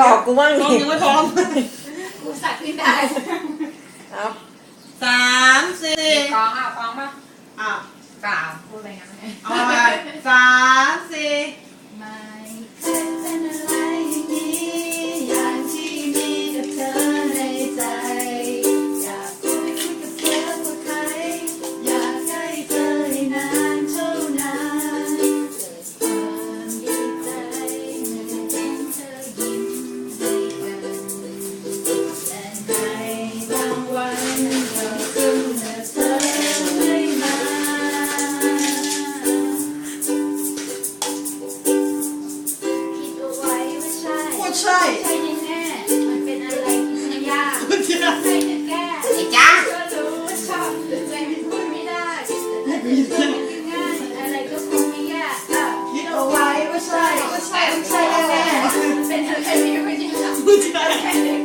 บอกกูบ้างท้องดิยังไม่ท้องกูสัตว์ที่ได้เอาสามสี่กองอะกองป่ะอะกล่าวพูดอะไรงั้นเอาไปสาม ใช่โคตรใช่ใช่แน่ๆมันเป็นอะไรที่ยากคุณเชียร์ใครจะแก้ไอ้จ้าก็รู้ว่าชอบแต่ใจมันพูดไม่ได้แต่ถ้าจะช่วยมันง่ายอะไรก็คงไม่ยากอะคิดเอาไว้ว่าใช่ว่าใช่ว่าใช่แน่ๆมันเป็นอะไรที่ไม่ยากคุณเชียร์ใครจะแก้